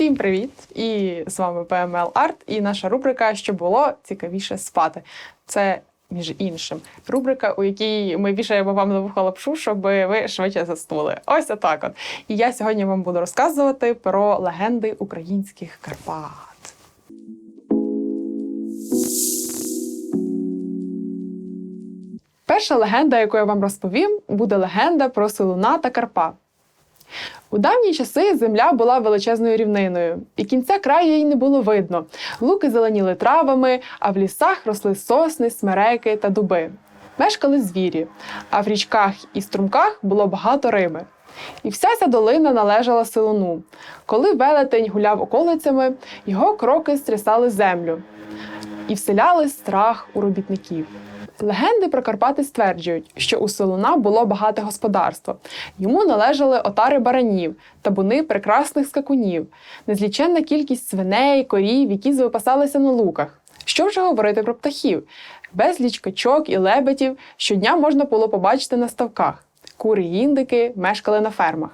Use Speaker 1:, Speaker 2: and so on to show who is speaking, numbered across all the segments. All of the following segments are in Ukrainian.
Speaker 1: Всім привіт! І з вами PML Art і наша рубрика Що було цікавіше спати. Це між іншим рубрика, у якій ми вішаємо вам на вухо лапшу, щоб ви швидше заснули. Ось отак. От. І я сьогодні вам буду розказувати про легенди українських Карпат. Перша легенда, яку я вам розповім, буде легенда про Силуна та Карпа. У давні часи земля була величезною рівниною, і кінця краю їй не було видно. Луки зеленіли травами, а в лісах росли сосни, смереки та дуби. Мешкали звірі, а в річках і струмках було багато риби. І вся ця долина належала Силуну. Коли велетень гуляв околицями, його кроки стрясали землю і вселяли страх у робітників. Легенди про Карпати стверджують, що у Солуна було багате господарство. Йому належали отари баранів, табуни прекрасних скакунів, незліченна кількість свиней, корів, які випасалися на луках. Що вже говорити про птахів? Безліч качок і лебетів щодня можна було побачити на ставках. Й індики мешкали на фермах.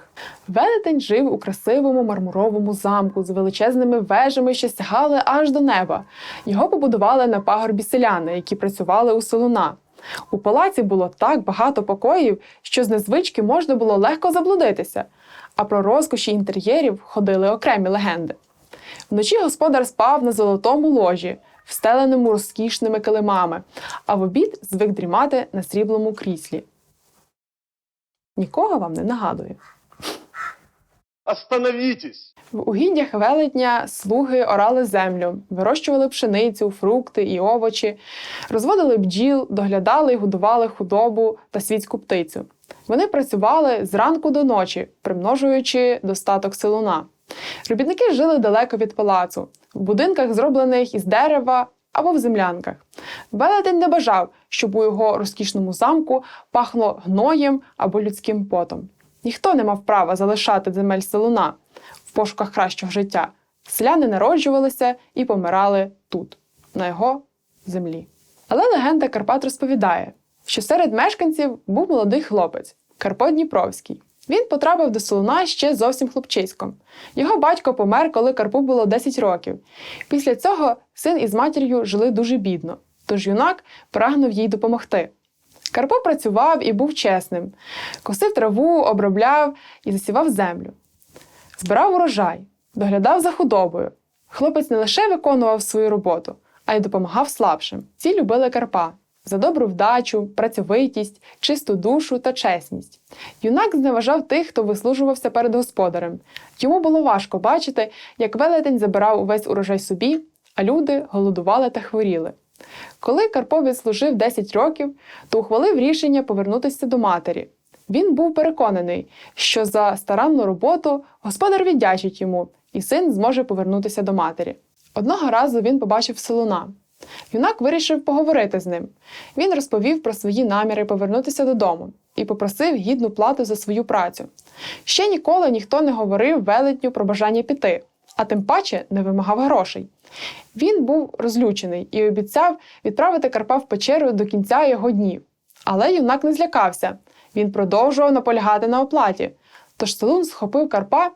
Speaker 1: Велетень жив у красивому мармуровому замку з величезними вежами, що сягали аж до неба. Його побудували на пагорбі селяни, які працювали у Солуна. У палаці було так багато покоїв, що з незвички можна було легко заблудитися. А про розкоші інтер'єрів ходили окремі легенди. Вночі господар спав на золотому ложі, встеленому розкішними килимами, а в обід звик дрімати на сріблому кріслі. Нікого вам не нагадує.
Speaker 2: Остановитесь!
Speaker 1: В угіддях велетня слуги орали землю, вирощували пшеницю, фрукти і овочі, розводили бджіл, доглядали і годували худобу та світську птицю. Вони працювали зранку до ночі, примножуючи достаток силуна. Робітники жили далеко від палацу, в будинках, зроблених із дерева або в землянках. Велетень не бажав, щоб у його розкішному замку пахло гноєм або людським потом. Ніхто не мав права залишати земель селуна в пошуках кращого життя. Селяни народжувалися і помирали тут, на його землі. Але легенда Карпат розповідає, що серед мешканців був молодий хлопець Карпо Дніпровський. Він потрапив до Солуна ще зовсім хлопчиськом. Його батько помер, коли Карпу було 10 років. Після цього син із матір'ю жили дуже бідно, тож юнак прагнув їй допомогти. Карпо працював і був чесним, косив траву, обробляв і засівав землю. Збирав урожай, доглядав за худобою. Хлопець не лише виконував свою роботу, а й допомагав слабшим. Ці любили Карпа за добру вдачу, працьовитість, чисту душу та чесність. Юнак зневажав тих, хто вислужувався перед господарем. Йому було важко бачити, як велетень забирав увесь урожай собі, а люди голодували та хворіли. Коли Карпо відслужив 10 років, то ухвалив рішення повернутися до матері. Він був переконаний, що за старанну роботу господар віддячить йому, і син зможе повернутися до матері. Одного разу він побачив селуна. Юнак вирішив поговорити з ним. Він розповів про свої наміри повернутися додому і попросив гідну плату за свою працю. Ще ніколи ніхто не говорив велетню про бажання піти, а тим паче не вимагав грошей. Він був розлючений і обіцяв відправити Карпа в печеру до кінця його днів. Але юнак не злякався. Він продовжував наполягати на оплаті. Тож Селун схопив Карпа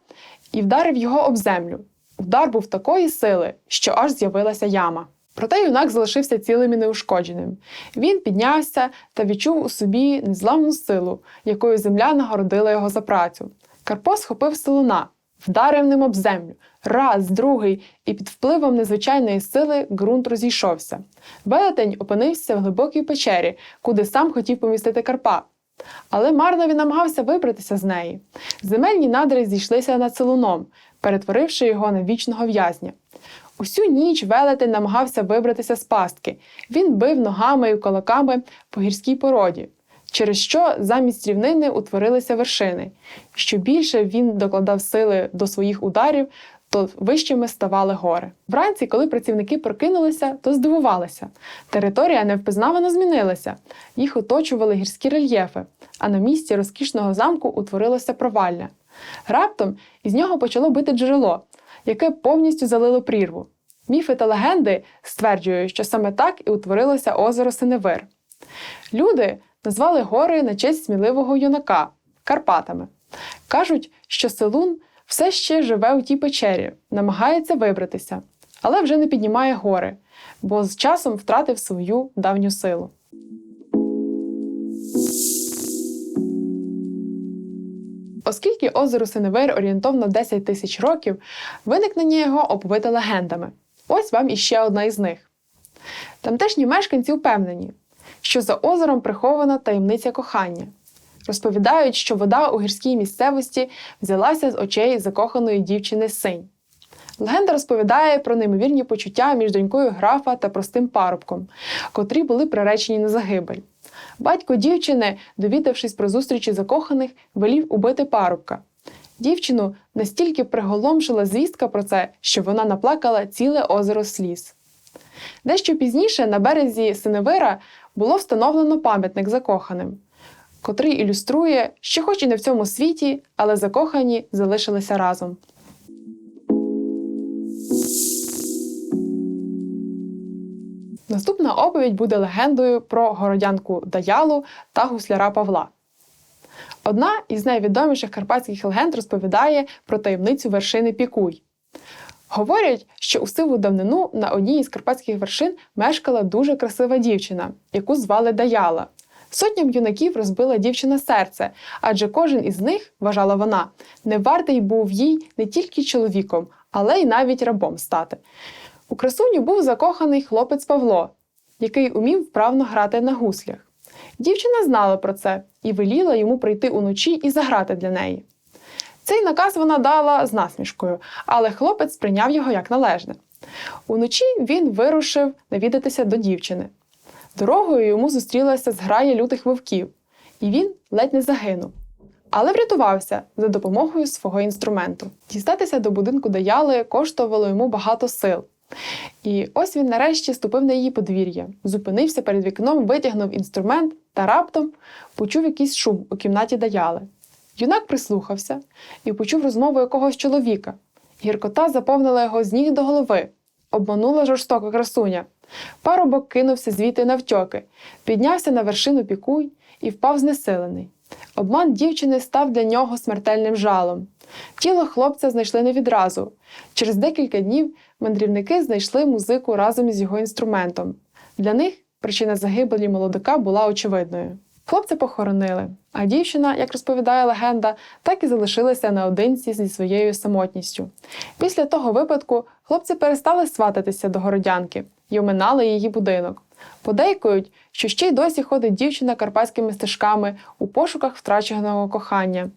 Speaker 1: і вдарив його об землю. Удар був такої сили, що аж з'явилася яма. Проте юнак залишився цілим і неушкодженим. Він піднявся та відчув у собі незламну силу, якою земля нагородила його за працю. Карпо схопив Селуна, вдарив ним об землю. Раз, другий, і під впливом незвичайної сили ґрунт розійшовся. Велетень опинився в глибокій печері, куди сам хотів помістити Карпа. Але марно він намагався вибратися з неї. Земельні надри зійшлися над Селуном, перетворивши його на вічного в'язня. Усю ніч велетень намагався вибратися з пастки. Він бив ногами і кулаками по гірській породі, через що замість рівнини утворилися вершини. Що більше він докладав сили до своїх ударів, то вищими ставали гори. Вранці, коли працівники прокинулися, то здивувалися. Територія невпізнавано змінилася. Їх оточували гірські рельєфи, а на місці розкішного замку утворилося провалля. Раптом із нього почало бити джерело, яке повністю залило прірву. Міфи та легенди стверджують, що саме так і утворилося озеро Синевир. Люди назвали гори на честь сміливого юнака Карпатами. Кажуть, що Селун все ще живе у тій печері, намагається вибратися, але вже не піднімає гори, бо з часом втратив свою давню силу. Оскільки озеро Синевир орієнтовно 10 тисяч років, виникнення його оповите легендами. Ось вам іще одна із них. Тамтешні мешканці впевнені, що за озером прихована таємниця кохання. Розповідають, що вода у гірській місцевості взялася з очей закоханої дівчини синь. Легенда розповідає про неймовірні почуття між донькою графа та простим парубком, котрі були приречені на загибель. Батько дівчини, довідавшись про зустрічі закоханих, велів убити парубка. Дівчину настільки приголомшила звістка про це, що вона наплакала ціле озеро сліз. Дещо пізніше на березі Синевира було встановлено пам'ятник закоханим, котрий ілюструє, що, хоч і не в цьому світі, але закохані залишилися разом. Наступна оповідь буде легендою про городянку Даялу та гусляра Павла. Одна із найвідоміших карпатських легенд розповідає про таємницю вершини Пікуй. Говорять, що у сиву давнину на одній із карпатських вершин мешкала дуже красива дівчина, яку звали Даяла. Сотням юнаків розбила дівчина серце, адже кожен із них, вважала вона, не вартий був їй не тільки чоловіком, але й навіть рабом стати. У красуню був закоханий хлопець Павло, який умів вправно грати на гуслях. Дівчина знала про це і веліла йому прийти уночі і заграти для неї. Цей наказ вона дала з насмішкою, але хлопець прийняв його як належне. Уночі він вирушив навідатися до дівчини. Дорогою йому зустрілася зграя лютих вовків, і він ледь не загинув. Але врятувався за допомогою свого інструменту. Дістатися до будинку Даяли коштувало йому багато сил. І ось він нарешті ступив на її подвір'я, зупинився перед вікном, витягнув інструмент та раптом почув якийсь шум у кімнаті Даяли. Юнак прислухався і почув розмову якогось чоловіка. Гіркота заповнила його з ніг до голови, обманула жорстока красуня. Парубок кинувся звідти навтьоки, піднявся на вершину пікуй і впав знесилений. Обман дівчини став для нього смертельним жалом. Тіло хлопця знайшли не відразу. Через декілька днів мандрівники знайшли музику разом із його інструментом. Для них причина загибелі молодика була очевидною. Хлопця похоронили, а дівчина, як розповідає легенда, так і залишилася наодинці зі своєю самотністю. Після того випадку хлопці перестали свататися до городянки і оминали її будинок. Подейкують, що ще й досі ходить дівчина карпатськими стежками у пошуках втраченого кохання,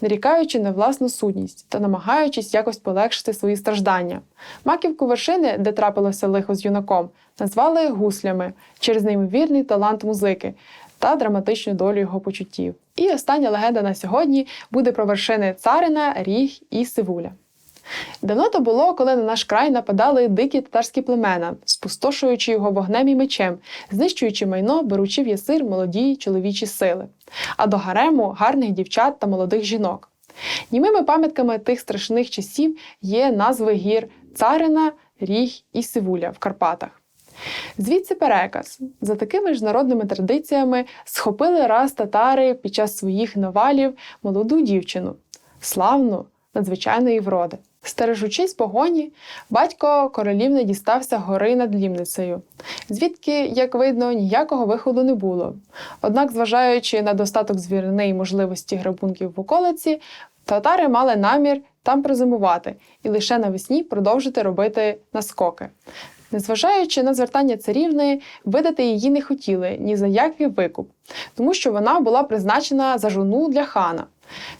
Speaker 1: нарікаючи на власну сутність та намагаючись якось полегшити свої страждання. Маківку вершини, де трапилося лихо з юнаком, назвали гуслями через неймовірний талант музики та драматичну долю його почуттів. І остання легенда на сьогодні буде про вершини Царина, Ріг і Сивуля. Давно то було, коли на наш край нападали дикі татарські племена, спустошуючи його вогнем і мечем, знищуючи майно, беручи в ясир молоді чоловічі сили, а до гарему гарних дівчат та молодих жінок. Німими пам'ятками тих страшних часів є назви гір Царина, Ріг і Сивуля в Карпатах. Звідси переказ. За такими ж народними традиціями схопили раз татари під час своїх навалів молоду дівчину, славну, надзвичайної вроди. Стережучись погоні, батько королівни дістався гори над лімницею, звідки, як видно, ніякого виходу не було. Однак, зважаючи на достаток звірини і можливості грабунків в околиці, татари мали намір там призимувати і лише навесні продовжити робити наскоки. Незважаючи на звертання царівни, видати її не хотіли ні за який викуп, тому що вона була призначена за жону для хана,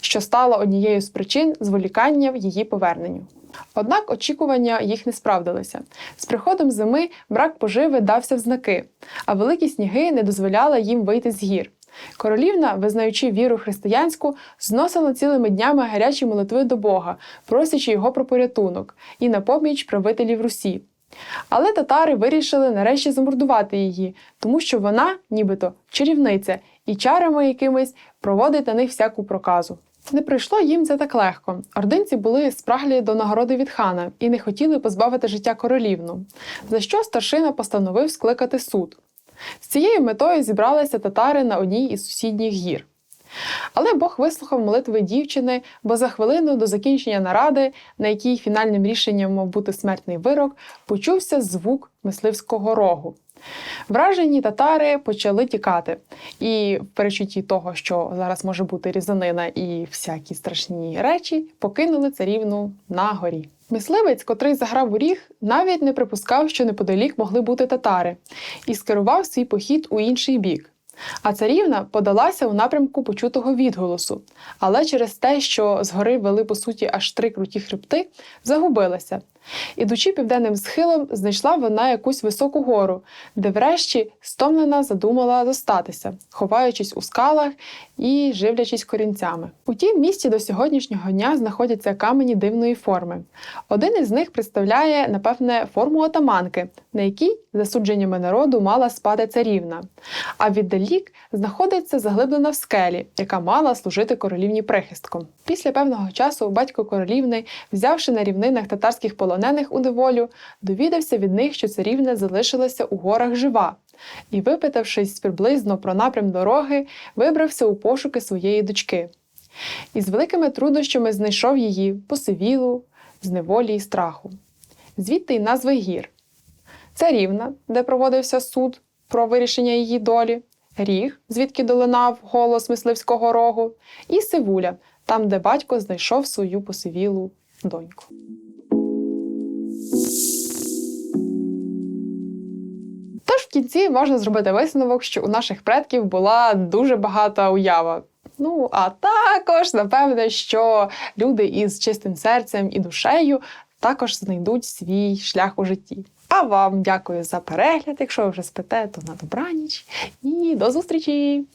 Speaker 1: що стало однією з причин зволікання в її поверненню. Однак очікування їх не справдилися. З приходом зими брак поживи дався в знаки, а великі сніги не дозволяли їм вийти з гір. Королівна, визнаючи віру християнську, зносила цілими днями гарячі молитви до Бога, просячи його про порятунок і на поміч правителів Русі. Але татари вирішили нарешті замордувати її, тому що вона, нібито, чарівниця і чарами якимись проводить на них всяку проказу. Не прийшло їм це так легко. Ординці були спраглі до нагороди від хана і не хотіли позбавити життя королівну, за що старшина постановив скликати суд. З цією метою зібралися татари на одній із сусідніх гір. Але Бог вислухав молитви дівчини, бо за хвилину до закінчення наради, на якій фінальним рішенням мав бути смертний вирок, почувся звук мисливського рогу. Вражені татари почали тікати, і в перечутті того, що зараз може бути різанина і всякі страшні речі, покинули царівну на горі. Мисливець, котрий заграв у ріг, навіть не припускав, що неподалік могли бути татари, і скерував свій похід у інший бік. А царівна подалася у напрямку почутого відголосу, але через те, що згори вели по суті аж три круті хребти, загубилася. Ідучи південним схилом, знайшла вона якусь високу гору, де врешті стомлена задумала зостатися, ховаючись у скалах і живлячись корінцями. У тім місті до сьогоднішнього дня знаходяться камені дивної форми. Один із них представляє, напевне, форму отаманки, на якій, за судженнями народу, мала спати царівна. А віддалік знаходиться заглиблена в скелі, яка мала служити королівні прихистком. Після певного часу батько королівни, взявши на рівнинах татарських полонених у неволю, довідався від них, що царівна залишилася у горах жива. І, випитавшись приблизно про напрям дороги, вибрався у пошуки своєї дочки. І з великими труднощами знайшов її посивілу, з неволі і страху. Звідти й назви гір. Царівна, де проводився суд про вирішення її долі, Ріг, звідки долинав голос мисливського рогу, і Сивуля, там, де батько знайшов свою посивілу доньку. В кінці можна зробити висновок, що у наших предків була дуже багата уява. Ну, а також, напевне, що люди із чистим серцем і душею також знайдуть свій шлях у житті. А вам дякую за перегляд. Якщо ви вже спите, то на добраніч і до зустрічі!